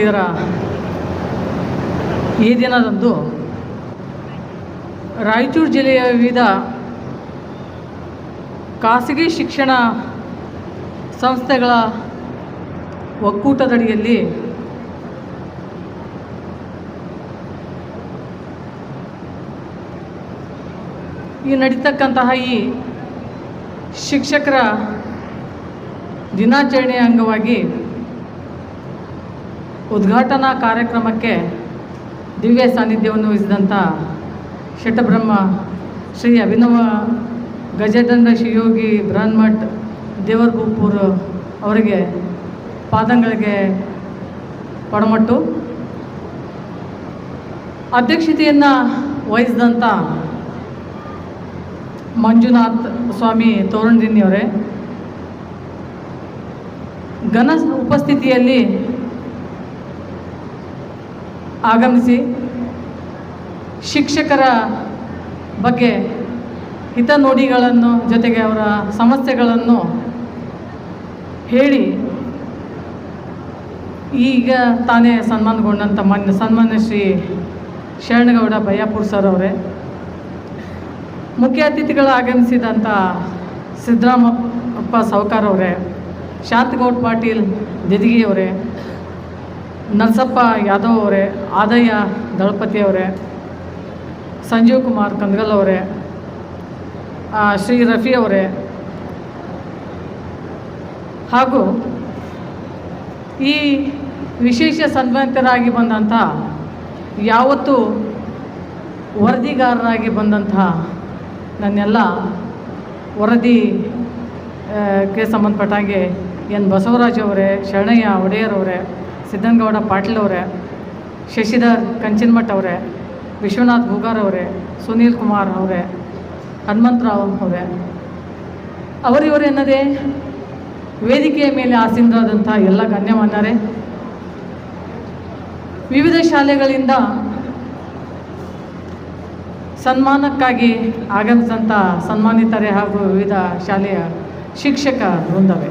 ಇದರ ಈ ದಿನದಂದು ರಾಯಚೂರು ಜಿಲ್ಲೆಯ ವಿವಿಧ ಖಾಸಗಿ ಶಿಕ್ಷಣ ಸಂಸ್ಥೆಗಳ ಒಕ್ಕೂಟದಡಿಯಲ್ಲಿ ಈ ನಡೀತಕ್ಕಂತಹ ಈ ಶಿಕ್ಷಕರ ದಿನಾಚರಣೆಯ ಅಂಗವಾಗಿ ಉದ್ಘಾಟನಾ ಕಾರ್ಯಕ್ರಮಕ್ಕೆ ದಿವ್ಯ ಸಾನ್ನಿಧ್ಯವನ್ನು ವಹಿಸಿದಂಥ ಶಟಬ್ರಹ್ಮ ಶ್ರೀ ಅಭಿನವ ಗಜದಂಡ ಶಿವಯೋಗಿ ಬೃಹನ್ಮಠ್ ದೇವರ್ಗುಪ್ಪೂರ್ ಅವರಿಗೆ ಪಾದಂಗಳಿಗೆ ಪಡಮಟ್ಟು ಅಧ್ಯಕ್ಷತೆಯನ್ನು ವಹಿಸಿದಂಥ ಮಂಜುನಾಥ್ ಸ್ವಾಮಿ ತೋರಣದಿನ್ನಿಯವರೇ. ಘನ ಉಪಸ್ಥಿತಿಯಲ್ಲಿ ಆಗಮಿಸಿ ಶಿಕ್ಷಕರ ಬಗ್ಗೆ ಹಿತನುಡಿಗಳನ್ನು ಜೊತೆಗೆ ಅವರ ಸಮಸ್ಯೆಗಳನ್ನು ಹೇಳಿ ಈಗ ತಾನೇ ಸನ್ಮಾನಗೊಂಡಂಥ ಮಾನ್ಯ ಸನ್ಮಾನ್ಯ ಶ್ರೀ ಶರಣಗೌಡ ಬಯ್ಯಾಪುರ್ ಸರ್ ಅವರೇ. ಮುಖ್ಯ ಅತಿಥಿಗಳು ಆಗಮಿಸಿದಂಥ ಸಿದ್ದರಾಮಪ್ಪ ಸಾವ್ಕಾರ್ ಅವರೇ, ಶಾಂತಗೌಡ್ ಪಾಟೀಲ್ ಅವರೇ ನರಸಪ್ಪ ಯಾದವ್ ಅವರೇ ಆದಯ್ಯ ದಳಪತಿ ಅವರೇ ಸಂಜೀವ್ ಕುಮಾರ್ ಕಂದಗಲ್ ಅವರೇ ಶ್ರೀ ರಫಿ ಅವರೇ. ಹಾಗೂ ಈ ವಿಶೇಷ ಸನ್ಮಾನಿತರಾಗಿ ಬಂದಂಥ ಯಾವತ್ತೂ ವರದಿಗಾರರಾಗಿ ಬಂದಂತಹ ನನ್ನೆಲ್ಲ ವರದಿ ಆ, ಗೆ ಸಂಬಂಧಪಟ್ಟಾಗೆ ಎನ್ ಬಸವರಾಜ್ ಅವರೇ ಶರಣಯ್ಯ ಒಡೆಯರ್ ಅವರೇ ಸಿದ್ದನಗೌಡ ಪಾಟೀಲ್ ಅವರೇ ಶಶಿಧರ್ ಕಂಚಿನಮಠ್ ಅವರೇ, ವಿಶ್ವನಾಥ್ ಭೂಗಾರ್ ಅವರೇ, ಸುನೀಲ್ ಕುಮಾರ್ ಅವರೇ ಹನುಮಂತರಾವ್ ಅವರೇ. ಅವರಿವರೆನ್ನದೇ ವೇದಿಕೆಯ ಮೇಲೆ ಆಸೀನರಾದಂಥ ಎಲ್ಲ ಗಣ್ಯಮಾನ್ಯರೇ, ವಿವಿಧ ಶಾಲೆಗಳಿಂದ ಸನ್ಮಾನಕ್ಕಾಗಿ ಆಗಮಿಸಿದಂಥ ಸನ್ಮಾನಿತರೇ ಹಾಗೂ ವಿವಿಧ ಶಾಲೆಯ ಶಿಕ್ಷಕ ವೃಂದವೇ.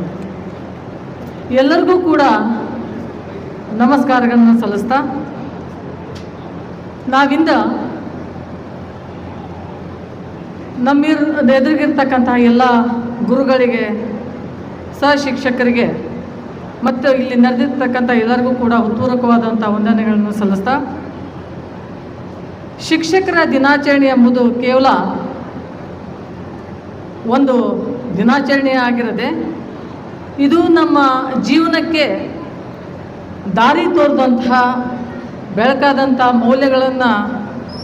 ಎಲ್ಲರಿಗೂ ಕೂಡ ನಮಸ್ಕಾರಗಳನ್ನು ಸಲ್ಲಿಸ್ತಾ ನಾವಿಂದ ನಮ್ಮಿರ್ ಎದುರಿಗಿರ್ತಕ್ಕಂತಹ ಎಲ್ಲ ಗುರುಗಳಿಗೆ ಸಹ ಶಿಕ್ಷಕರಿಗೆ ಮತ್ತು ಇಲ್ಲಿ ನಡೆದಿರ್ತಕ್ಕಂಥ ಎಲ್ಲರಿಗೂ ಕೂಡ ಉತ್ಪೂರಕವಾದಂಥ ವಂದನೆಗಳನ್ನು ಸಲ್ಲಿಸ್ತಾ, ಶಿಕ್ಷಕರ ದಿನಾಚರಣೆ ಎಂಬುದು ಕೇವಲ ಒಂದು ದಿನಾಚರಣೆ ಆಗಿರದೆ ಇದು ನಮ್ಮ ಜೀವನಕ್ಕೆ ದಾರಿ ತೋರಿದಂತಹ ಬೆಳಕಾದಂಥ ಮೌಲ್ಯಗಳನ್ನು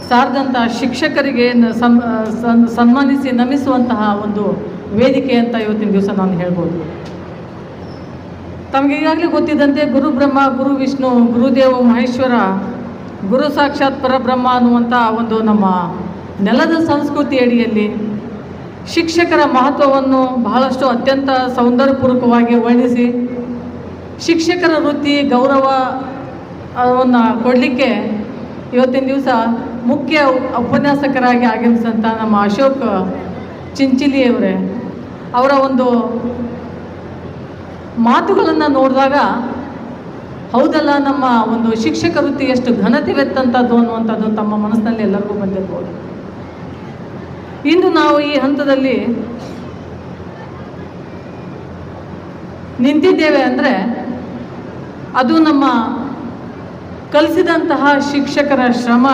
ಸಾರಿದಂಥ ಶಿಕ್ಷಕರಿಗೆ ಸನ್ ಸನ್- ಸನ್ಮಾನಿಸಿ ನಮಿಸುವಂತಹ ಒಂದು ವೇದಿಕೆ ಅಂತ ಇವತ್ತಿನ ದಿವಸ ನಾನು ಹೇಳ್ಬೋದು. ತಮಗೆ ಈಗಾಗಲೇ ಗೊತ್ತಿದ್ದಂತೆ ಗುರು ಬ್ರಹ್ಮ, ಗುರು ವಿಷ್ಣು ಗುರುದೇವ ಮಹೇಶ್ವರ, ಗುರು ಸಾಕ್ಷಾತ್ ಪರಬ್ರಹ್ಮ ಅನ್ನುವಂಥ ಒಂದು ನಮ್ಮ ನೆಲದ ಸಂಸ್ಕೃತಿ ಅಡಿಯಲ್ಲಿ ಶಿಕ್ಷಕರ ಮಹತ್ವವನ್ನು ಬಹಳಷ್ಟು ಅತ್ಯಂತ ಸೌಂದರ್ಯಪೂರ್ವಕವಾಗಿ ವರ್ಣಿಸಿ ಶಿಕ್ಷಕರ ವೃತ್ತಿ ಗೌರವವನ್ನು ಕೊಡಲಿಕ್ಕೆ ಇವತ್ತಿನ ದಿವಸ ಮುಖ್ಯ ಉಪನ್ಯಾಸಕರಾಗಿ ಆಗಮಿಸಿದಂಥ ನಮ್ಮ ಅಶೋಕ್ ಚಿಂಚಿಲಿಯವರೇ ಅವರ ಒಂದು ಮಾತುಗಳನ್ನು ನೋಡಿದಾಗ, ಹೌದಲ್ಲ ನಮ್ಮ ಒಂದು ಶಿಕ್ಷಕ ವೃತ್ತಿ ಎಷ್ಟು ಘನತೆವೆತ್ತಂಥದ್ದು ಅನ್ನುವಂಥದ್ದು ತಮ್ಮ ಮನಸ್ಸಿನಲ್ಲಿ ಎಲ್ಲರಿಗೂ ಬಂದಿರ್ಬೋದು. ಇಂದು ನಾವು ಈ ಹಂತದಲ್ಲಿ ನಿಂತಿದ್ದೇವೆ ಅಂದರೆ ಅದು ನಮ್ಮ ಕಲಿಸಿದಂತಹ ಶಿಕ್ಷಕರ ಶ್ರಮ,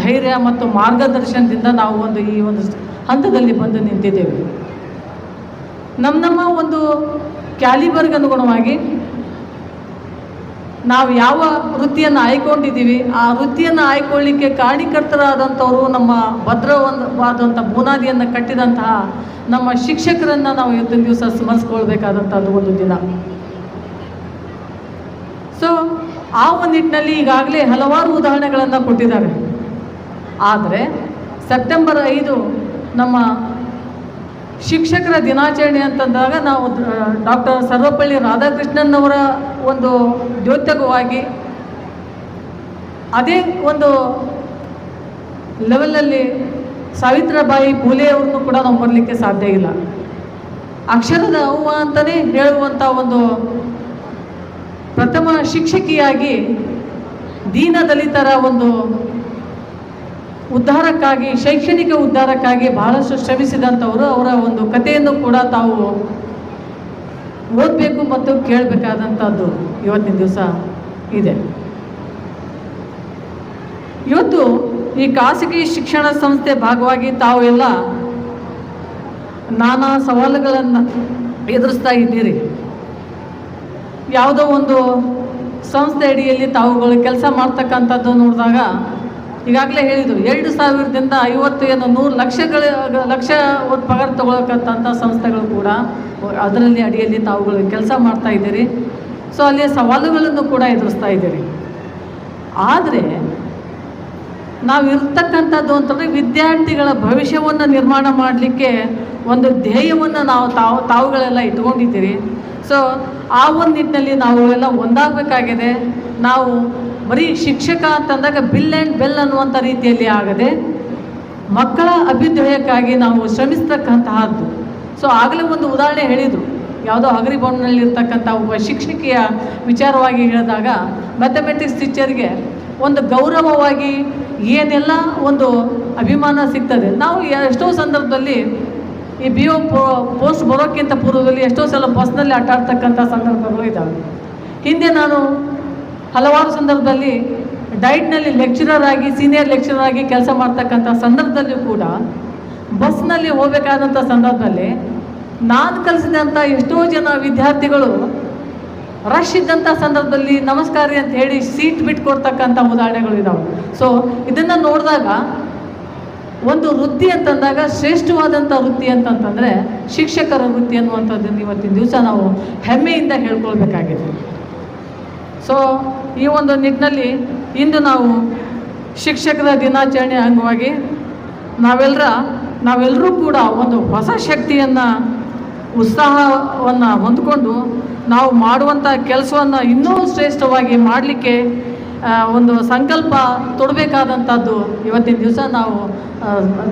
ಧೈರ್ಯ ಮತ್ತು ಮಾರ್ಗದರ್ಶನದಿಂದ ನಾವು ಒಂದು ಈ ಒಂದು ಹಂತದಲ್ಲಿ ಬಂದು ನಿಂತಿದ್ದೇವೆ. ನಮ್ಮ ನಮ್ಮ ಒಂದು ಕ್ಯಾಲಿಬರ್ಗೆ ಅನುಗುಣವಾಗಿ ನಾವು ಯಾವ ವೃತ್ತಿಯನ್ನು ಆಯ್ಕೊಂಡಿದ್ದೀವಿ, ಆ ವೃತ್ತಿಯನ್ನು ಆಯ್ಕೊಳ್ಳಿಕ್ಕೆ ಕಾರಣೀಕರ್ತರಾದಂಥವರು ನಮ್ಮ ಭದ್ರವಾದಂಥ ಬುನಾದಿಯನ್ನು ಕಟ್ಟಿದಂತಹ ನಮ್ಮ ಶಿಕ್ಷಕರನ್ನು ನಾವು ಇವತ್ತಿನ ದಿವಸ ಸ್ಮರಿಸ್ಕೊಳ್ಬೇಕಾದಂಥದ್ದು ಒಂದು ದಿನ. ಆ ಒಂದು ನಿಟ್ಟಿನಲ್ಲಿ ಈಗಾಗಲೇ ಹಲವಾರು ಉದಾಹರಣೆಗಳನ್ನು ಕೊಟ್ಟಿದ್ದಾರೆ. ಆದರೆ ಸೆಪ್ಟೆಂಬರ್ ಐದು ನಮ್ಮ ಶಿಕ್ಷಕರ ದಿನಾಚರಣೆ ಅಂತಂದಾಗ ನಾವು ಡಾಕ್ಟರ್ ಸರ್ವಪಳ್ಳಿ ರಾಧಾಕೃಷ್ಣನ್ ಅವರ ಒಂದು ದ್ಯೋತಕವಾಗಿ ಅದೇ ಒಂದು ಲೆವೆಲಲ್ಲಿ ಸಾವಿತ್ರಿಬಾಯಿ ಫೂಲೆ ಅವ್ರನ್ನು ಕೂಡ ನಾವು ಬರಲಿಕ್ಕೆ ಸಾಧ್ಯ ಇಲ್ಲ. ಅಕ್ಷರದ ಅವ್ವ ಅಂತಲೇ ಹೇಳುವಂಥ ಒಂದು ಪ್ರಥಮ ಶಿಕ್ಷಕಿಯಾಗಿ ದೀನ ದಲಿತರ ಒಂದು ಉದ್ಧಾರಕ್ಕಾಗಿ, ಶೈಕ್ಷಣಿಕ ಉದ್ಧಾರಕ್ಕಾಗಿ ಬಹಳಷ್ಟು ಶ್ರಮಿಸಿದಂಥವರು ಅವರ ಒಂದು ಕಥೆಯನ್ನು ಕೂಡ ತಾವು ಓದಬೇಕು ಮತ್ತು ಕೇಳಬೇಕಾದಂಥದ್ದು ಇವತ್ತಿನ ದಿವಸ ಇದೆ. ಇವತ್ತು ಈ ಖಾಸಗಿ ಶಿಕ್ಷಣ ಸಂಸ್ಥೆ ಭಾಗವಾಗಿ ತಾವು ಎಲ್ಲ ನಾನಾ ಸವಾಲುಗಳನ್ನು ಎದುರಿಸ್ತಾ ಇದ್ದೀರಿ. ಯಾವುದೋ ಒಂದು ಸಂಸ್ಥೆ ಅಡಿಯಲ್ಲಿ ತಾವುಗಳು ಕೆಲಸ ಮಾಡ್ತಕ್ಕಂಥದ್ದು ನೋಡಿದಾಗ ಈಗಾಗಲೇ ಹೇಳಿದರು, ಎರಡು ಸಾವಿರದಿಂದ ಐವತ್ತು ಏನು ನೂರು ಲಕ್ಷಗಳ, ಲಕ್ಷ ಒಂದು ಪಗಾರ ತೊಗೊಳಕ್ಕಂಥ ಸಂಸ್ಥೆಗಳು ಕೂಡ ಅದರಲ್ಲಿ ಅಡಿಯಲ್ಲಿ ತಾವುಗಳು ಕೆಲಸ ಮಾಡ್ತಾ ಇದ್ದೀರಿ. ಸೊ ಅಲ್ಲಿ ಸವಾಲುಗಳನ್ನು ಕೂಡ ಎದುರಿಸ್ತಾ ಇದ್ದೀರಿ. ಆದರೆ ನಾವು ಇರ್ತಕ್ಕಂಥದ್ದು ಅಂತಂದರೆ ವಿದ್ಯಾರ್ಥಿಗಳ ಭವಿಷ್ಯವನ್ನು ನಿರ್ಮಾಣ ಮಾಡಲಿಕ್ಕೆ ಒಂದು ಧ್ಯೇಯವನ್ನು ನಾವು ತಾವು, ತಾವುಗಳೆಲ್ಲ ಇಟ್ಕೊಂಡಿದ್ದೀರಿ. ಸೊ ಆ ಒಂದು ನಿಟ್ಟಿನಲ್ಲಿ ಎಲ್ಲ ಒಂದಾಗಬೇಕಾಗಿದೆ. ನಾವು ಬರೀ ಶಿಕ್ಷಕ ಅಂತಂದಾಗ ಬಿಲ್ ಆ್ಯಂಡ್ ಬೆಲ್ ಅನ್ನುವಂಥ ರೀತಿಯಲ್ಲಿ ಆಗದೆ, ಮಕ್ಕಳ ಅಭ್ಯುದಯಕ್ಕಾಗಿ ನಾವು ಶ್ರಮಿಸ್ತಕ್ಕಂತಹದ್ದು. ಸೊ ಆಗಲೇ ಒಂದು ಉದಾಹರಣೆ ಹೇಳಿದರು. ಯಾವುದೋ ಹಗರಿಬೊಮ್ಮನಲ್ಲಿ ಇರ್ತಕ್ಕಂಥ ಒಬ್ಬ ಶಿಕ್ಷಕಿಯ ವಿಚಾರವಾಗಿ ಹೇಳಿದಾಗ ಮ್ಯಾಥಮೆಟಿಕ್ಸ್ ಟೀಚರ್ಗೆ ಒಂದು ಗೌರವವಾಗಿ ಏನೆಲ್ಲ ಒಂದು ಅಭಿಮಾನ ಸಿಗ್ತದೆ. ನಾವು ಎಷ್ಟೋ ಸಂದರ್ಭದಲ್ಲಿ ಈ ಬಿ ಒ ಪೋಸ್ಟ್ ಬರೋಕ್ಕಿಂತ ಪೂರ್ವದಲ್ಲಿ ಎಷ್ಟೋ ಸಲ ಬಸ್ನಲ್ಲಿ ಆಟಾಡ್ತಕ್ಕಂಥ ಸಂದರ್ಭಗಳು ಇದ್ದಾವೆ ಹಿಂದೆ ನಾನು ಹಲವಾರು ಸಂದರ್ಭದಲ್ಲಿ ಡೈಟ್ನಲ್ಲಿ ಲೆಕ್ಚರರ್ ಆಗಿ ಸೀನಿಯರ್ ಲೆಕ್ಚರರ್ ಆಗಿ ಕೆಲಸ ಮಾಡ್ತಕ್ಕಂಥ ಸಂದರ್ಭದಲ್ಲಿಯೂ ಕೂಡ ಬಸ್ನಲ್ಲಿ ಹೋಗಬೇಕಾದಂಥ ಸಂದರ್ಭದಲ್ಲಿ ನಾನು ಕಲಿಸಿದಂಥ ಎಷ್ಟೋ ಜನ ವಿದ್ಯಾರ್ಥಿಗಳು ರಶ್ ಇದ್ದಂಥ ಸಂದರ್ಭದಲ್ಲಿ ನಮಸ್ಕಾರ ಅಂತ ಹೇಳಿ ಸೀಟ್ ಬಿಟ್ಟು ಕೊಡ್ತಕ್ಕಂಥ ಉದಾಹರಣೆಗಳು ಇದ್ದಾವೆ ಸೊ ಇದನ್ನು ನೋಡಿದಾಗ ಒಂದು ವೃತ್ತಿ ಅಂತಂದಾಗ ಶ್ರೇಷ್ಠವಾದಂಥ ವೃತ್ತಿ ಅಂತಂತಂದರೆ ಶಿಕ್ಷಕರ ವೃತ್ತಿ ಅನ್ನುವಂಥದ್ದನ್ನು ಇವತ್ತಿನ ದಿವಸ ನಾವು ಹೆಮ್ಮೆಯಿಂದ ಹೇಳ್ಕೊಳ್ಬೇಕಾಗಿದೆ. ಸೊ ಈ ಒಂದು ನಿಟ್ಟಿನಲ್ಲಿ ಇಂದು ನಾವು ಶಿಕ್ಷಕರ ದಿನಾಚರಣೆ ಅಂಗವಾಗಿ ನಾವೆಲ್ಲರ ನಾವೆಲ್ಲರೂ ಕೂಡ ಒಂದು ಹೊಸ ಶಕ್ತಿಯನ್ನು, ಉತ್ಸಾಹವನ್ನು ಹೊಂದ್ಕೊಂಡು ನಾವು ಮಾಡುವಂಥ ಕೆಲಸವನ್ನು ಇನ್ನೂ ಶ್ರೇಷ್ಠವಾಗಿ ಮಾಡಲಿಕ್ಕೆ ಒಂದು ಸಂಕಲ್ಪ ತೊಡಬೇಕಾದಂಥದ್ದು ಇವತ್ತಿನ ದಿವಸ ನಾವು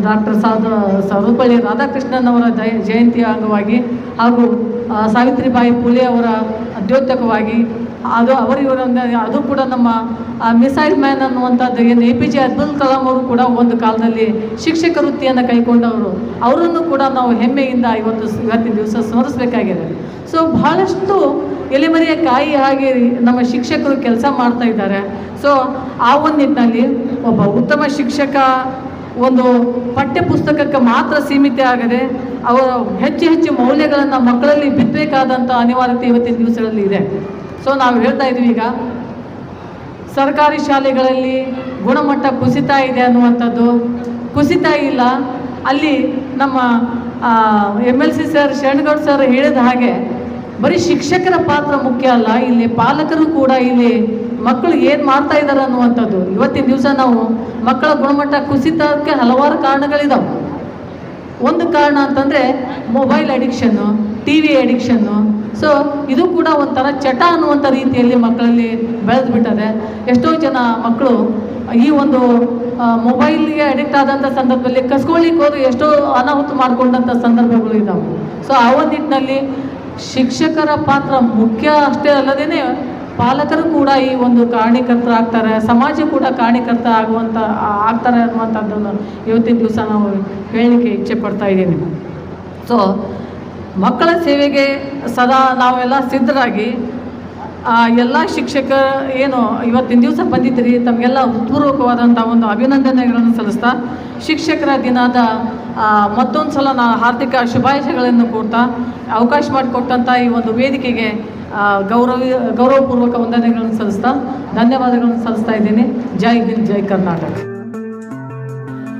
ಡಾಕ್ಟರ್ ಸಾಧ ಸರ್ವಪಳ್ಳಿ ರಾಧಾಕೃಷ್ಣನ್ ಅವರ ಜಯ ಜಯಂತಿಯ ಅಂಗವಾಗಿ ಹಾಗೂ ಸಾವಿತ್ರಿಬಾಯಿ ಪುಲೆ ಅವರ ದ್ಯೋತಕವಾಗಿ ಅದು ಅವರಿವರನ್ನು ಅದು ಕೂಡ ನಮ್ಮ ಮಿಸೈಲ್ ಮ್ಯಾನ್ ಅನ್ನುವಂಥದ್ದು, ಏನು A P J Abdul Kalam ಅವರು ಕೂಡ ಒಂದು ಕಾಲದಲ್ಲಿ ಶಿಕ್ಷಕ ವೃತ್ತಿಯನ್ನು ಕೈಗೊಂಡವರು ಅವರನ್ನು ಕೂಡ ನಾವು ಹೆಮ್ಮೆಯಿಂದ ಇವತ್ತು, ಇವತ್ತಿನ ದಿವಸ ಸ್ಮರಿಸಬೇಕಾಗಿದೆ. ಸೊ ಬಹಳಷ್ಟು ಎಲೆಮರೆಯ ಕಾಯಿ ಹಾಗೆ ನಮ್ಮ ಶಿಕ್ಷಕರು ಕೆಲಸ ಮಾಡ್ತಾ ಇದ್ದಾರೆ. ಸೊ ಆ ಒಂದು ನಿಟ್ಟಿನಲ್ಲಿ ಒಬ್ಬ ಉತ್ತಮ ಶಿಕ್ಷಕ ಒಂದು ಪಠ್ಯಪುಸ್ತಕಕ್ಕೆ ಮಾತ್ರ ಸೀಮಿತ ಆಗದೆ ಅವರ ಹೆಚ್ಚು ಹೆಚ್ಚು ಮೌಲ್ಯಗಳನ್ನು ಮಕ್ಕಳಲ್ಲಿ ಬಿತ್ತಬೇಕಾದಂಥ ಅನಿವಾರ್ಯತೆ ಇವತ್ತಿನ ದಿವಸಗಳಲ್ಲಿ ಇದೆ. ಸೊ ನಾವು ಹೇಳ್ತಾ ಇದ್ದೀವಿ ಈಗ, ಸರ್ಕಾರಿ ಶಾಲೆಗಳಲ್ಲಿ ಗುಣಮಟ್ಟ ಕುಸಿತ ಇದೆ ಅನ್ನುವಂಥದ್ದು. ಕುಸಿತ ಇಲ್ಲ. ಅಲ್ಲಿ ನಮ್ಮ M L C sir Sharanagoud sir ಹೇಳಿದ ಹಾಗೆ ಬರೀ ಶಿಕ್ಷಕರ ಪಾತ್ರ ಮುಖ್ಯ ಅಲ್ಲ, ಇಲ್ಲಿ ಪಾಲಕರು ಕೂಡ ಇಲ್ಲಿ ಮಕ್ಕಳು ಏನು ಮಾಡ್ತಾ ಇದ್ದಾರೆ ಅನ್ನುವಂಥದ್ದು. ಇವತ್ತಿನ ದಿವಸ ನಾವು ಮಕ್ಕಳ ಗುಣಮಟ್ಟ ಕುಸಿತಕ್ಕೆ ಹಲವಾರು ಕಾರಣಗಳಿದಾವೆ. ಒಂದು ಕಾರಣ ಅಂತಂದರೆ ಮೊಬೈಲ್ ಅಡಿಕ್ಷನ್ನು ಟಿ ವಿ ಅಡಿಕ್ಷನ್ನು ಸೊ ಇದು ಕೂಡ ಒಂಥರ ಚಟ ಅನ್ನುವಂಥ ರೀತಿಯಲ್ಲಿ ಮಕ್ಕಳಲ್ಲಿ ಬೆಳೆದು ಬಿಟ್ಟದೆ. ಎಷ್ಟೋ ಜನ ಮಕ್ಕಳು ಈ ಒಂದು ಮೊಬೈಲ್ಗೆ ಅಡಿಕ್ಟ್ ಆದಂಥ ಸಂದರ್ಭದಲ್ಲಿ ಕಸ್ಕೊಳ್ಳಿಕ್ಕೆ ಹೋದ್ರೆ ಎಷ್ಟೋ ಅನಾಹುತ ಮಾಡಿಕೊಂಡಂಥ ಸಂದರ್ಭಗಳು ಇದ್ದಾವೆ ಸೊ ಆ ಒಂದು ನಿಟ್ಟಿನಲ್ಲಿ ಶಿಕ್ಷಕರ ಪಾತ್ರ ಮುಖ್ಯ ಅಷ್ಟೇ ಅಲ್ಲದೇ ಪಾಲಕರು ಕೂಡ ಈ ಒಂದು ಕಾರಣೀಕರ್ತರಾಗ್ತಾರೆ ಸಮಾಜ ಕೂಡ ಕಾರಣೀಕರ್ತ ಆಗುವಂಥ ಆಗ್ತಾರೆ ಅನ್ನುವಂಥದ್ದನ್ನು ಇವತ್ತಿನ ದಿವಸ ನಾವು ಹೇಳಲಿಕ್ಕೆ ಇಚ್ಛೆ ಪಡ್ತಾ ಇದ್ದೀನಿ. ಸೊ ಮಕ್ಕಳ ಸೇವೆಗೆ ಸದಾ ನಾವೆಲ್ಲ ಸಿದ್ಧರಾಗಿ ಎಲ್ಲ ಶಿಕ್ಷಕ ಏನು ಇವತ್ತಿನ ದಿವಸ ಬಂದಿದ್ದೀರಿ ತಮಗೆಲ್ಲ ಉತ್ಪೂರ್ವಕವಾದಂಥ ಒಂದು ಅಭಿನಂದನೆಗಳನ್ನು ಸಲ್ಲಿಸ್ತಾ ಶಿಕ್ಷಕರ ದಿನದ ಮತ್ತೊಂದು ಸಲ ನಾನು ಹಾರ್ದಿಕ ಶುಭಾಶಯಗಳನ್ನು ಕೊಡ್ತಾ ಅವಕಾಶ ಮಾಡಿಕೊಟ್ಟಂಥ ಈ ಒಂದು ವೇದಿಕೆಗೆ ಗೌರವ, ಗೌರವಪೂರ್ವಕ ವಂದನೆಗಳನ್ನು ಸಲ್ಲಿಸ್ತಾ ಧನ್ಯವಾದಗಳನ್ನು ಸಲ್ಲಿಸ್ತಾ ಇದ್ದೀನಿ. ಜೈ ಹಿಂದ್, ಜೈ ಕರ್ನಾಟಕ.